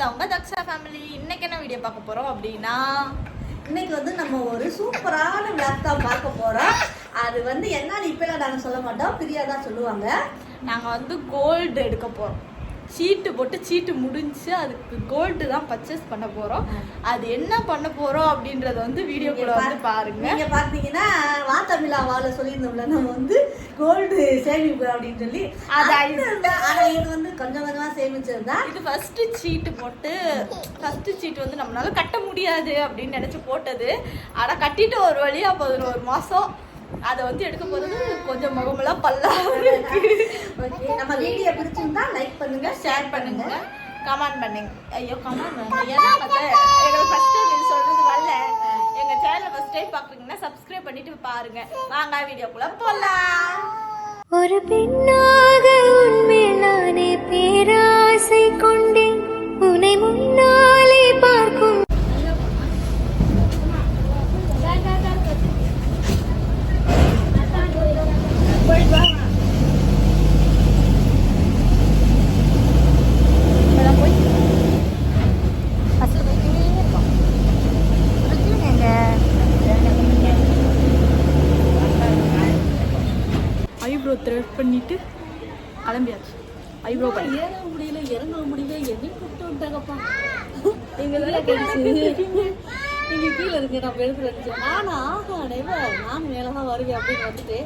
அது அவங்க தக்ஷா ஃபேமிலி இன்னைக்கு என்ன வீடியோ பார்க்க போறோம் அப்படின்னா? இன்னைக்கு வந்து நம்ம ஒரு சூப்பரான விளாக் தான் பார்க்க போறோம். அது வந்து என்னன்னு இப்ப நாங்க சொல்ல மாட்டோம். பிரியா தான் சொல்லுவாங்க. நாங்க வந்து கோல்டு எடுக்க போறோம். சீட்டு போட்டு சீட்டு முடிஞ்சு அதுக்கு கோல்டு தான் பர்ச்சேஸ் பண்ண போறோம். அது என்ன பண்ண போறோம் அப்படின்றத வந்து வீடியோக்குள்ள வந்து பாருங்க. நீங்க பாத்தீங்கன்னா வா தமிழா வாழ சொல்லியிருந்தோம்ல நம்ம வந்து கோல்டு சேமிப்பு அப்படின்னு சொல்லி. அது அது இருந்தா- ஆனா இது வந்து கொஞ்சம் கொஞ்சமா சேமிச்சது தான் இது ஃபர்ஸ்ட் சீட்டு போட்டு ஃபர்ஸ்ட் சீட் வந்து நம்மளால கட்ட முடியாது அப்படின்னு நினைச்சு போட்டது. ஆனா கட்டிட்டு ஒரு வழியா பதினோரு மாசம். அதை வந்து எடுக்க போறது கொஞ்சம் முகமெல்லாம் பல்லா இருக்கு. ஓகே நம்ம வீடியோ பிடிச்சிருந்தா லைக் பண்ணுங்க ஷேர் பண்ணுங்க. கமெண்ட் பண்ணுங்க. ஐயோ கமெண்ட் பண்ணுங்க. ஏன்னா வந்து எங்களுக்கு ஃபர்ஸ்ட் டைம் இது சொல்றது வரல. எங்க சேனலை ஃபர்ஸ்ட் டைம் பாக்குறீங்கன்னா சப்ஸ்கிரைப் பண்ணிட்டு பாருங்க. வாங்க வீடியோக்குள்ள போலாம். ஒரு பெண்ணாக உன்மேல் நானே பேராசை கொண்டேன். உன்னை முன்னாலே ஐப்ரோ த்ரெட் பண்ணிட்டு கிளம்பியாச்சு. ஐப்ரோ பண்ணி ஏற முடியல? இறங்க முடியல என்ன கூப்பிட்டு விட்டாங்கப்பா நீங்க நீங்க கீழே இருக்கு நான் எடுத்து வச்சேன் நானும் ஆஹா நெவர் நானும் மேலே தான் வருவேன் அப்படின்னு வந்துட்டு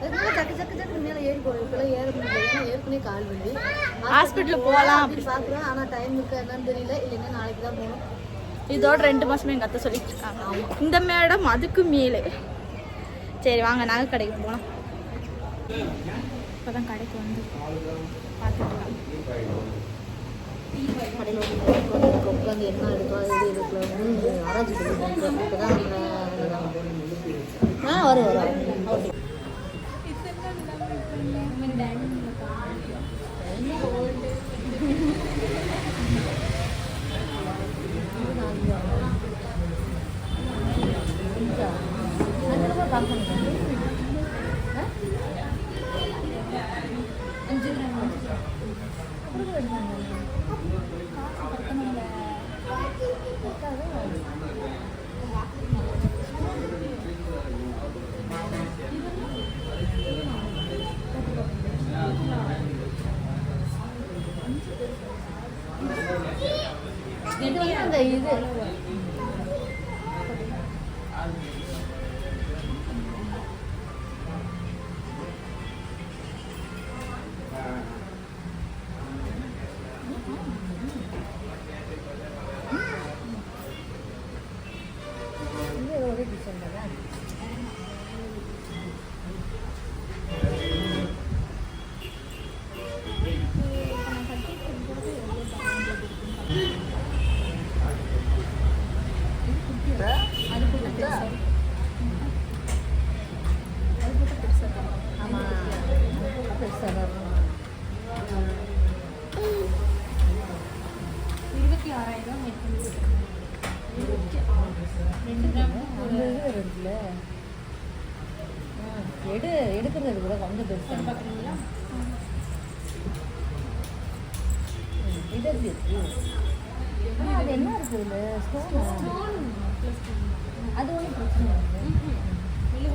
அதுக்குள்ள சக்கு சக்கு சக்கு மேலே ஏறி இப்பெல்லாம் ஏற முடியல. ஏற்கனவே கால் வலி ஹாஸ்பிட்டல் போகலாம் அப்படி பார்க்குறேன் ஆனால் டைம் இருக்கா என்னன்னு தெரியல. இல்லைன்னா நாளைக்கு தான் போகணும். இதோட ரெண்டு மாசமே எங்க அத்தை சொல்லிட்டு இருக்காங்க. இந்த மேடம் அதுக்கு மேலே. சரி வாங்க நகை கடைக்கு போகலாம் இப்போ தான் கடைக்கு வந்து பார்த்துட்டு கடையில் உட்காந்து என்ன இருக்கோ எது இது இருக்குல்ல ஆராய்ச்சி பண்ணி இப்போ தான் ஆ வரும் வரும் இது வந்து அந்த இது இது ஒரு டிசைன் தான் பெருசாக தான் இருக்கும் அந்த இது இருக்குல்ல ஆ, எடு எடுக்கிறது கூட கொஞ்சம் பெருசாக இது எப்படி இருக்கு ஆ, அது என்ன இருக்கு இதில் ஸ்டோன் அது ஒன்றும் பிரச்சனை இல்லை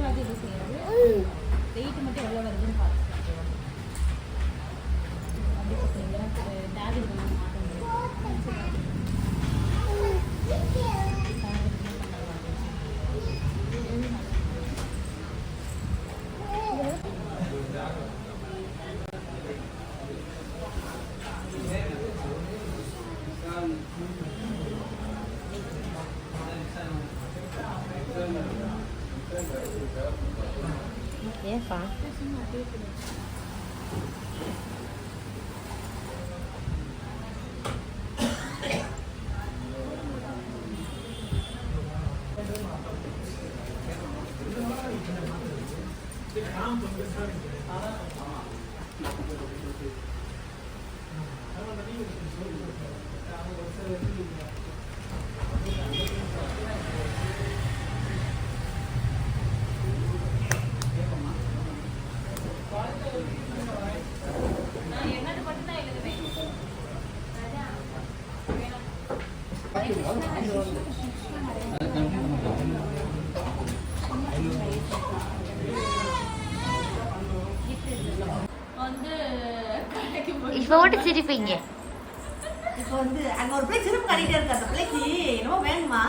வெயிட் மட்டும் எவ்வளோ வருதுன்னு பார்த்து ஏன்ப்பா இப்போ மட்டும் சிரிப்பீங்க. இப்போ வந்து அங்கே ஒரு பிள்ளை சிரிப்பு கட்டிகிட்டே இருக்கு அந்த பிள்ளைக்கு. என்னமோ வேணுமா?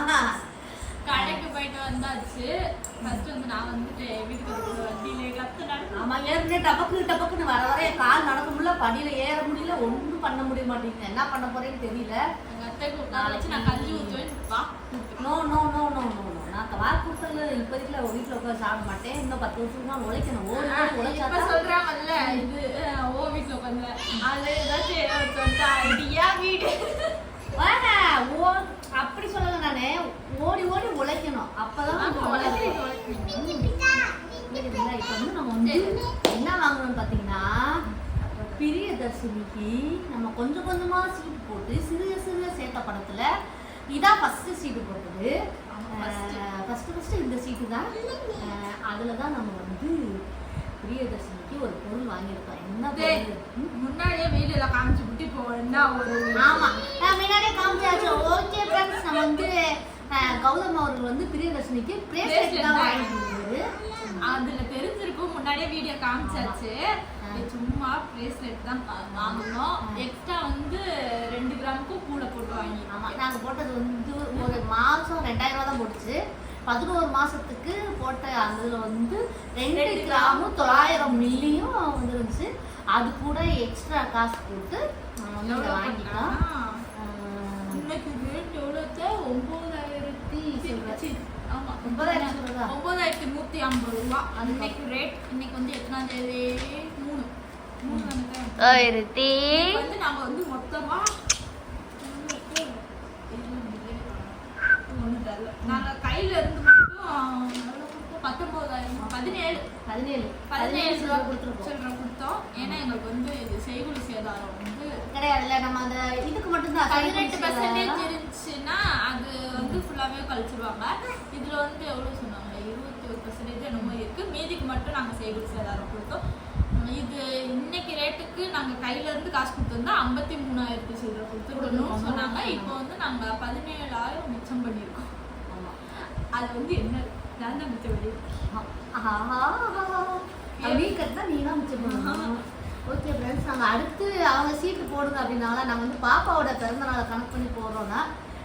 கடைக்கு போயிட்டு வந்தாச்சு. ஃபர்ஸ்ட் வந்து நான் வந்துட்டு வீட்டுக்கு வண்டியில கத்து ஆமா ஏற்கனவே டபக்கு டபக்குன்னு வர வர என் கால் நடக்க முடியல படியில ஏற முடியல ஒண்ணும் பண்ண முடிய மாட்டேங்குது. என்ன பண்ண போறேன்னு தெரியல. எங்க அத்தைக்கு உட்கார வச்சு நான் கஞ்சி ஊற்றுவேன் வா no no no no no நான் வாக்கு கொடுத்தல இப்போதைக்கு வீட்டில் உட்காந்து சாப்பிட மாட்டேன். இன்னும் பத்து வருஷம் தான் உழைக்கணும். ஓடி உழைச்சாதான் சொல்றாங்கல்ல இது ஓ வீட்டுல உட்காந்து அதுல ஏதாச்சும் வீடு. அப்படி சொல்லல நானே. ஓடி ஓடி உழைக்கணும். அப்பதான்? இப்ப வந்து நம்ம வந்து என்ன வாங்கணும்னு பாத்தீங்கன்னா பிரியதர்ஷினிக்கு நம்ம கொஞ்சம் கொஞ்சமா சீட்டு போட்டு சிறுக சிறுக சேர்த்த படத்துல இதான் ஃபர்ஸ்ட் சீட்டு போட்டது. ஃபர்ஸ்ட் ஃபர்ஸ்ட் இந்த சீட்டு தான். அதுல தான் நம்ம வந்து பிரியதர்ஷினிக்கு ஒரு பொருள் வாங்கியிருக்கோம். என்ன? முன்னாடியே வெயில காமிச்சு விட்டு இப்போ என்ன ஒரு ஆமா. நான் முன்னாடியே காமிச்சாச்சு. ஓகே ஃப்ரெண்ட்ஸ் நம்ம வந்து கௌதம் அவர்கள் வந்து பிரியதர்ஷினிக்கு பிரேஸ்லெட் தான் வாங்கிட்டு வந்தாரு. அதுல தெரிஞ்சிருக்கும். முன்னாடியே வீடியோ காமிச்சாச்சு. சும்மா பிரேஸ்லெட் தான் வாங்கணும். எக்ஸ்ட்ரா வந்து ரெண்டு கிராமுக்கும் கூட போட்டு வாங்கி ஆமா நாங்க போட்டது வந்து ஒரு மாசம் ரெண்டாயிரம் ரூபா தான் போட்டுச்சு. பதினோரு மாசத்துக்கு போட்ட அந்த இதுல வந்து ரெண்டு கிராமும் தொள்ளாயிரம் மில்லியும் வந்துருந்துச்சு. அது கூட எக்ஸ்ட்ரா காசு போட்டு வாங்கிட்டோம். இன்னைக்கு ரேட் எவ்வளோத்த ஒன்பதாயிரத்தி ஆமா ஒன்பதாயிரத்தி? ஒன்பதாயிரத்தி நூத்தி ஐம்பது ரூபா. இன்னைக்கு ரேட் இன்னைக்கு வந்து எத்தனாம் தேதி? மூணு. மூணு வந்து ஒருத்தி வந்து நாங்க வந்து மொத்தமா ஒண்ணு தரல. நாங்க கையில இருந்து மட்டும்? பத்தொன்பதாயிரம் பதினேழு. பதினேழு. பதினேழு ரூபா கொடுத்துருக்கோம். கொடுத்தோம். ஏன்னா எங்களுக்கு வந்து இது செய்குலி சேதாரம் வந்து கிடையாதுல்ல. நம்ம அந்த இதுக்கு மட்டும்தான். பதினெட்டு பர்சன்டேஜ் இருந்துச்சுன்னா ஃபுல்லாவே கழிச்சிருவாங்க. இதுல வந்து எவ்வளவு சொன்னாங்க? இருபத்தி ஒரு பர்சன்டேஜ் என்னமோ இருக்கு. மீதிக்கு மட்டும் நாங்க செய்குலி சேதாரம் கொடுத்தோம். இது இன்னைக்கு ரேட்டுக்கு நாங்க கையில இருந்து காசு கொடுத்திருந்தா ஐம்பத்தி மூணாயிரத்தி சில்லறை கொடுத்துருக்கணும் சொன்னாங்க. இப்போ வந்து நாங்க பதினேழாயிரம் மிச்சம் பண்ணியிருக்கோம். ஆமா. அது வந்து என்ன? நான் தான் மிச்சம் பண்ணியிருக்கேன். நீ தான் மிச்சம் பண்ணணும். ஓகே ஃப்ரெண்ட்ஸ் நாங்கள் அடுத்து அவங்க சீட்டு போடுங்க அப்படின்னால நாங்கள் வந்து பாப்பாவோட பிறந்த நாளை கணக்கு பண்ணி போடுறோம்னா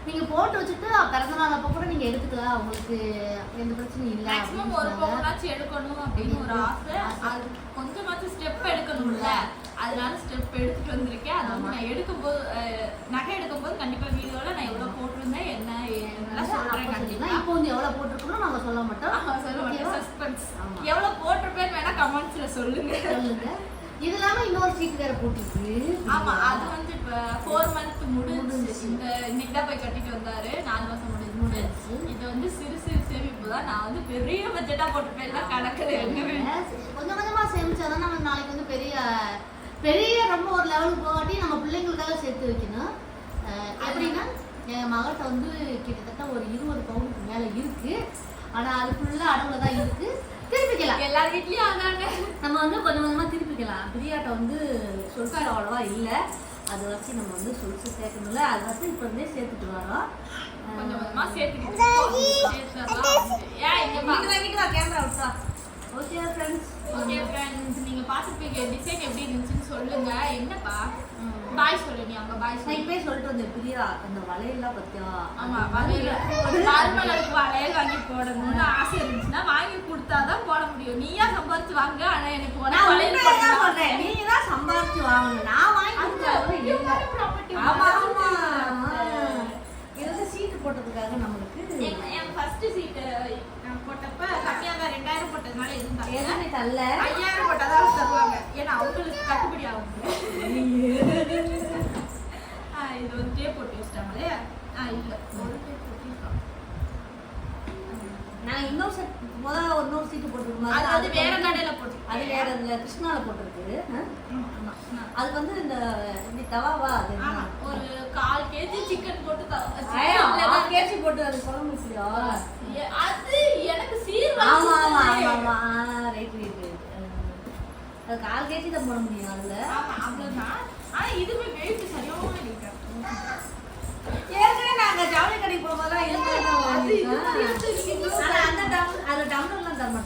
நீங்கள் போட்டு வச்சுட்டு பிறந்த நாள் அப்போ கூட நீங்கள் எடுத்துக்கலாம். உங்களுக்கு எந்த பிரச்சனையும் இல்லை மேக்ஸிமம் ஒரு பவுனாச்சும் எடுக்கணும் அப்படின்னு ஒரு ஆசை. அது கொஞ்சமாச்சும் ஸ்டெப் எடுக்கணும்ல. அதனால ஸ்டெப் எடுத்துட்டு வந்திருக்கேன். அது வந்து நான் எடுக்கும்போது நகை எடுக்கும்போது கண்டிப்பா வீடியோல நான் எவ்வளவு போட்டிருந்தேன் என்ன ஏதுன்னு சொல்றேன் கண்டிப்பா. இப்போ வந்து எவ்வளோ போட்டிருக்கணும் நாங்கள் சொல்ல மாட்டோம். ஆமா, சொல்ல ஓகேவா? சஸ்பென்ஸ் ஆமா. எவ்வளவு போட்டிருப்பேன்னு வேணா கமெண்ட்ஸ்ல சொல்லுங்க. சொல்லுங்க. இது இல்லாமல் இன்னொரு சீட்டு வேறு போட்டிருக்கு. ஆமா அது வந்து இப்ப ஃபோர் இன்னைக்கு தான் போய் கட்டிட்டு வந்தாரு. நாலு மாசம் முடிஞ்சு முடிஞ்சுச்சு. இது வந்து சிறு சிறு சேமிப்பு தான். நான் வந்து பெரிய பட்ஜெட்டா போட்டுப்பேன் எல்லாம் கணக்குல எங்கவே கொஞ்சம் கொஞ்சமா சேமிச்சாதான் நம்ம நாளைக்கு வந்து பெரிய பெரிய ரொம்ப ஒரு லெவலுக்கு போகாட்டி நம்ம பிள்ளைங்களுக்காக சேர்த்து வைக்கணும். எப்படின்னா என் மகள்கிட்ட வந்து கிட்டத்தட்ட ஒரு இருபது பவுனுக்கு மேல இருக்கு. ஆனா அது ஃபுல்லா அடவுல தான் இருக்கு. திருப்பிக்கலாம். எல்லார் வீட்லயும் அதாங்க நம்ம வந்து கொஞ்சம் கொஞ்சமா திருப்பிக்கலாம். பிரியாட்ட வந்து சொல்சு அவ்வளவா இல்ல. அதை வச்சு நம்ம வந்து சொல்சு சேர்க்கணும்ல அதை வச்சு இப்போ இருந்தே சேர்த்துட்டு வரோம். கொஞ்சம் கொஞ்சமா சேர்த்துக்கிட்டு. ஏன் இங்க கேமரா விட்டா ஓகே ஃப்ரெண்ட்ஸ் Okay friends, நீங்க பார்த்திருப்பீங்க டிசைன் எப்படி இருந்துச்சுன்னு சொல்லுங்க என்னப்பா பாய் சொல்லு நீ அங்க பாய் சொல்லு இப்பயே சொல்லிட்டு வந்தேன் பிரியா அந்த வளையல்லாம் பத்தியா ஆமா வளையல் நார்மலுக்கு வளையல் வாங்கி போடணும்னு ஆசை இருந்துச்சுன்னா வாங்கி கொடுத்தாதான் போட முடியும் நீயா சம்பாதிச்சு வாங்க ஆனா எனக்கு நான் வளையல் தான். சொல்றேன். நீங்க தான் சம்பாதிச்சு வாங்கணும். நான் வாங்கி அது கொடுத்தா கூட முக்கியமான இல்லை. property ஆமா. ஆமா. இது வந்து சீட்டு போட்டதுக்காக நம்மளுக்கு என்- ஃபர்ஸ்ட் சீட் நான் போட்டப்ப கம்மியா தான் ரெண்டாயிரம் எதுவும் எதுவுமே தரல. ஐயாயிரம் தருவாங்க ஏன்னா அவங்களுக்கு கட்டுப்படி ஆகும் இது வந்து டேப் போட்டு வச்சிட்டாங்களே ஆ ஒரு டேப் நான் இன்னொரு set- ஒரு நூறு சீட்டு போட்டிருக்கோம். அது வேற போட்டு அது வேற கிருஷ்ணால போட்டிருக்கு அது வந்து இந்த இந்த தவாவா அது ஒரு கால் கேஜி சிக்கன் போட்டு கேஜி போட்டு அது குழம்பு வச்சியா? அது எனக்கு சீர் ஆமா ஆமா ஆமா ஆமா. ரைட் ரைட் அது கால் கேஜி தான் போட முடியும் அதுல? ஆமா அவ்வளவுதான். ஆனா இதுவே வெயிட் சரியான இருக்கு ஏற்கனவே நாங்க ஜவுளி கடைக்கு போகும்போதெல்லாம் ஏற்கனவே ஆனா அந்த டம்ளர்லாம் தர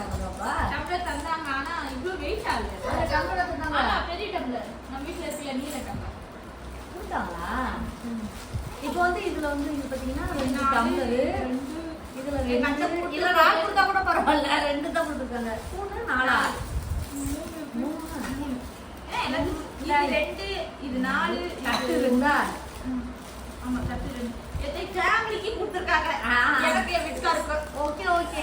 டம்ளர் தந்தாங்க ஆனா இவ்வளவு வெயிட் ஆகுது. டம்ளர் தந்தாங்க. பெரிய டம்ளர். நம்ம வீட்ல இருக்க நீல டம்ளர். கொடுத்தாங்களா? இப்போ வந்து இதுல வந்து இது பாத்தீங்கன்னா ரெண்டு டம்ளர் இல்ல நாலு கொடுத்தா கூட பரவாயில்ல. ரெண்டு தான் கொடுத்துருக்காங்க. மூணு நாலா? இது ரெண்டு இது நாலு தட்டு இருந்தா ஆமா தட்டு ரெண்டு. ஃபேமிலிக்கு கொடுத்துருக்காங்க? ஆ. எனக்கு என் வீட்டுக்காருக்கு ஓகே ஓகே.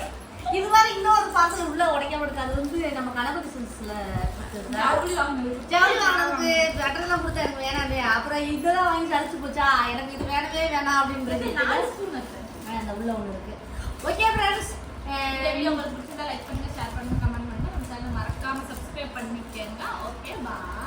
இது மாதிரி இன்னொரு பார்சல் உள்ள உடைக்க மாட்டேங்குது அது வந்து நம்ம கணபதி சில்ஸ்ல ஜவுளி வாங்கினதுக்கு கொடுத்தா எனக்கு வேணாமே. அப்புறம் இதெல்லாம் வாங்கி சளிச்சு போச்சா? எனக்கு இது வேணவே வேணாம் அப்படின்றது அந்த உள்ள ஒன்று இருக்கு. ஓகே ஃப்ரெண்ட்ஸ் இந்த வீடியோ உங்களுக்கு பிடிச்சிருந்தா லைக் பண்ணுங்க ஷேர் பண்ணுங்க கமெண்ட் பண்ணுங்க. நம்ம சேனல் மறக்காம சப்ஸ்கிரைப் பண்ணிக்கங்க ஓகே பாய்